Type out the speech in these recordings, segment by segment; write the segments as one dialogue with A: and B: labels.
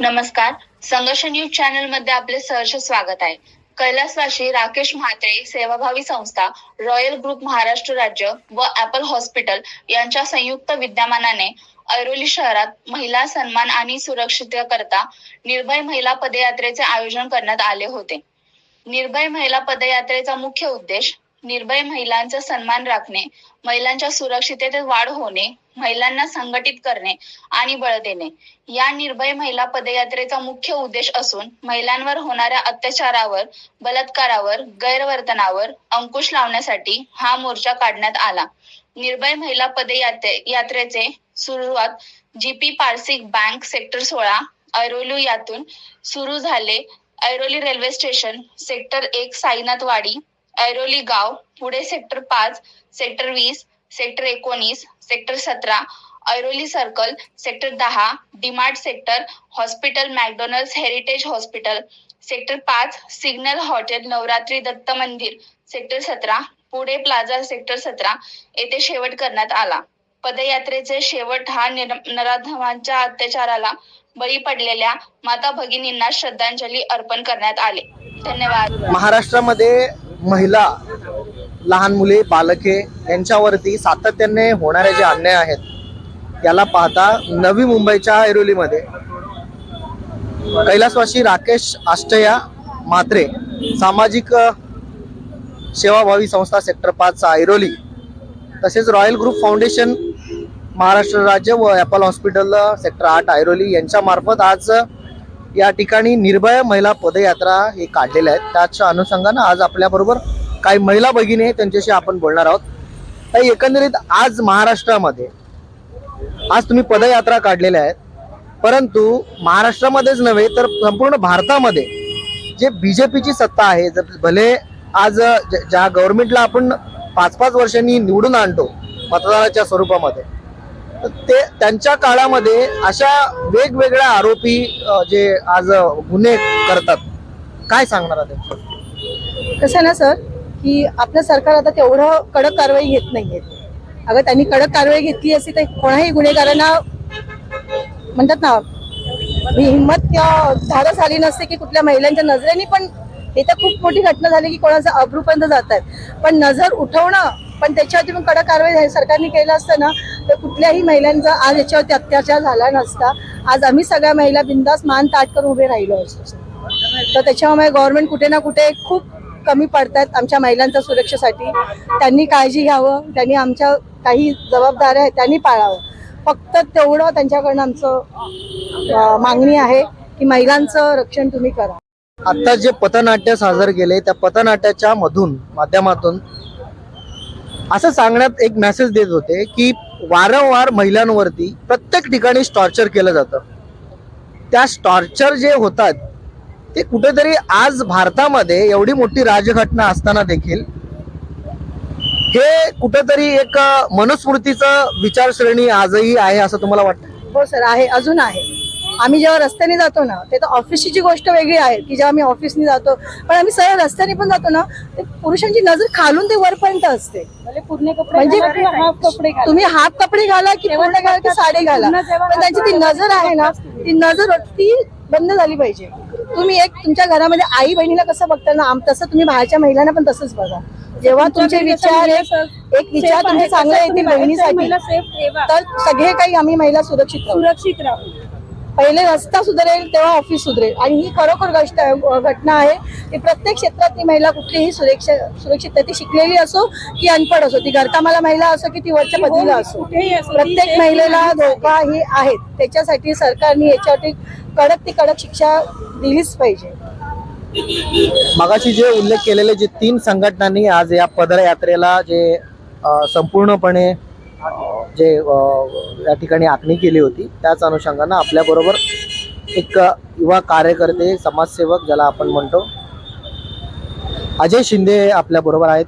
A: नमस्कार. संघर्ष न्यूज चॅनलमध्ये आपले सहर्ष स्वागत आहे. कैलासवाशी राकेश म्हात्रे सेवाभावी संस्था रॉयल ग्रुप महाराष्ट्र राज्य व ऍपल हॉस्पिटल यांच्या संयुक्त विद्यमानाने ऐरोली शहरात महिला सन्मान आणि सुरक्षिततेकरता निर्भय महिला पदयात्रेचे आयोजन करण्यात आले होते. निर्भय महिला पदयात्रेचा मुख्य उद्देश निर्भय महिलांचा सन्मान राखणे महिलांच्या सुरक्षिततेत वाढ होणे महिलांना संघटित करणे आणि बळ देणे. या निर्भय महिला पदयात्रेचा मुख्य उद्देश असून महिलांवर होणाऱ्या अत्याचारावर बलात्कारावर गैरवर्तनावर अंकुश लावण्यासाठी हा मोर्चा काढण्यात आला. निर्भय महिला पदयात्रे यात्रेचे सुरुवात जीपी पारसिक बँक सेक्टर सोळा ऐरोली यातून सुरू झाले. ऐरोली रेल्वे स्टेशन सेक्टर एक साईनाथवाडी ऐरोली गाव पुढे सेक्टर पाच सेक्टर वीस सेक्टर एकोणीस सेक्टर सतरा ऐरोली सर्कल सेक्टर दहा DMart sector hospital McDonald heritage hospital sector पाच सिग्नल हॉटेल नवरात्री दत्त मंदिर सेक्टर सतरा पुढे प्लाझा सेक्टर सतरा येथे शेवट करण्यात आला. पदयात्रेचे शेवट हा निर- नराधमांच्या अत्याचाराला बळी पडलेल्या माता भगिनींना श्रद्धांजली अर्पण करण्यात आले. धन्यवाद.
B: महाराष्ट्रामध्ये महिला लहान मुले बालके यांच्यावरती सातत्याने होणारे जे अन्याय आहेत याला पाहता नवी मुंबईच्या ऐरोलीमध्ये कैलासवासी राकेश आष्टया म्हात्रे सामाजिक सेवाभावी संस्था सेक्टर पाच ऐरोली तसेच रॉयल ग्रुप फाउंडेशन महाराष्ट्र राज्य व ॲपल हॉस्पिटल सेक्टर आठ ऐरोली यांच्यामार्फत आज या ठिकाणी निर्भय महिला पदयात्रा हे काढलेल्या आहेत. त्याच्या अनुषंगानं आज आपल्याबरोबर काही महिला भगिनी आहे त्यांच्याशी आपण बोलणार आहोत. एकंदरीत आज महाराष्ट्रामध्ये आज तुम्ही पदयात्रा काढलेल्या आहेत. परंतु महाराष्ट्रामध्येच नव्हे तर संपूर्ण भारतामध्ये जे बीजेपीची सत्ता आहे जर भले आज ज- ज्या गव्हर्नमेंटला आपण पाच पाच वर्षांनी निवडून आणतो मतदानाच्या स्वरूपामध्ये ते त्यांच्या काळामध्ये अशा वेगवेगळ्या आरोपी जे आज गुन्हे करतात. काय सांगणार आहात
C: कसं आहे ना सर की आपलं सरकार आता तेवढं कडक कारवाई घेत नाहीये. अगं त्यांनी कडक कारवाई घेतली असती तर कोणाही गुन्हेगारांना म्हणतात ना हिंमत किंवा धाडस आली नसते की कुठल्या महिलांच्या नजरेने पण हे तर खूप मोठी घटना झाली की कोणाचं अब्रूपर्यंत जात आहेत. पण नजर उठवणं पण त्याच्यावरती पण कडक कारवाई सरकारने केलं असतं ना तर कुठल्याही महिलांचा आज याच्यावरती अत्याचार झाला नसता. आज आम्ही सगळ्या महिला बिंदास मान ताट करून उभे राहिलो असतो. तर त्याच्यामुळे गव्हर्नमेंट कुठे ना कुठे खूप कमी पडतात आमच्या महिलांच्या सुरक्षेसाठी. त्यांनी काळजी घ्यावं त्यांनी आमच्या काही जबाबदाऱ्या आहेत त्यांनी पाळावं. फक्त तेवढं त्यांच्याकडनं आमचं मागणी आहे की महिलांचं रक्षण तुम्ही करा.
B: आता जे पथनाट्य सादर केले त्या पथनाट्याच्या मधून माध्यमातून असं सांगण्यात एक मेसेज देत होते की वारंवार महिलांवरती प्रत्येक ठिकाणी टॉर्चर केलं जातं. त्या टॉर्चर जे होतात ते कुठेतरी आज भारतामध्ये एवढी मोठी राजघटना असताना देखील हे कुठेतरी एक मनुस्मृतीचं विचारश्रेणी आजही आहे असं तुम्हाला वाटतं?
C: हो सर आहे अजून आहे. आम्ही जेव्हा रस्त्याने जातो ना ते तर ऑफिसची जी गोष्ट वेगळी आहे की जेव्हा आम्ही ऑफिसने जातो पण आम्ही सरळ रस्त्याने पण जातो ना ते पुरुषांची नजर खालून ते वरपर्यंत असते. म्हणजे तुम्ही हाफ कपडे घाला की पूर्ण घाला की साडी घाला. पण त्यांची ती नजर आहे ना ती नजर ती बंद झाली पाहिजे. तुम्ही एक तुमच्या घरामध्ये आई बहिणीला कसं बघता ना तसं तुम्ही बाहेरच्या महिलांना पण तसंच बघा. जेव्हा तुमचे विचार एक एक विचार तुमचे चांगले येतील बहिणीसाठी तर सगळे काही आम्ही महिला सुरक्षित
D: सुरक्षित राहू.
C: पहिले रस्ता सुधरेल तेव्हा ऑफिस सुधरेल. आणि ही खरोखर गोष्ट घटना आहे की प्रत्येक क्षेत्रातली महिला कुठलीही सुरक्षा सुरक्षित ती शिकलेली असो की अनपढ असो. ती घरकामाला महिला असो की ती वरच्या पदवीला असो.
D: ती
C: प्रत्येक महिलेला. धोका ही आहेत. त्याच्यासाठी सरकारने याच्यावरती कडक ती कडक शिक्षा दिलीच पाहिजे.
B: मगाशी जे उल्लेख केलेले जे तीन संघटनांनी आज या पदयात्रेला जे संपूर्णपणे जे या ठिकाणी आखणी केली होती त्याच अनुषंगानं आपल्याबरोबर एक युवा कार्यकर्ते समाजसेवक ज्याला आपण म्हणतो अजय शिंदे आपल्याबरोबर आहेत.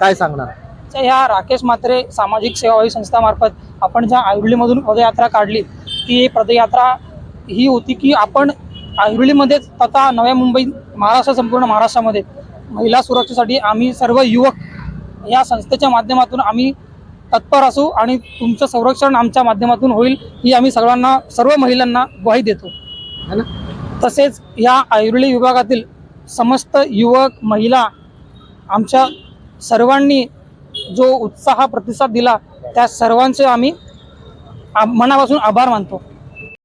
B: काय सांगणार?
E: ह्या राकेश म्हात्रे सामाजिक सेवाभावी संस्थामार्फत आपण ज्या आयुर्लीमधून पदयात्रा काढली ती पदयात्रा ही होती की आपण आयुर्लीमध्येच तथा नव्या मुंबई महाराष्ट्र संपूर्ण महाराष्ट्रामध्ये महिला सुरक्षेसाठी आम्ही सर्व युवक या संस्थेच्या माध्यमातून आम्ही तत्पर असू आणि तुमचं संरक्षण आमच्या माध्यमातून होईल ही आम्ही सर्वांना सर्व महिलांना ग्वाही देतो.
B: है ना?
E: तसेच या ऐरोली विभागातील समस्त युवक महिला आमच्या सर्वांनी जो उत्साह प्रतिसाद दिला त्या सर्वांचे आम्ही आ- मनापासून आभार मानतो.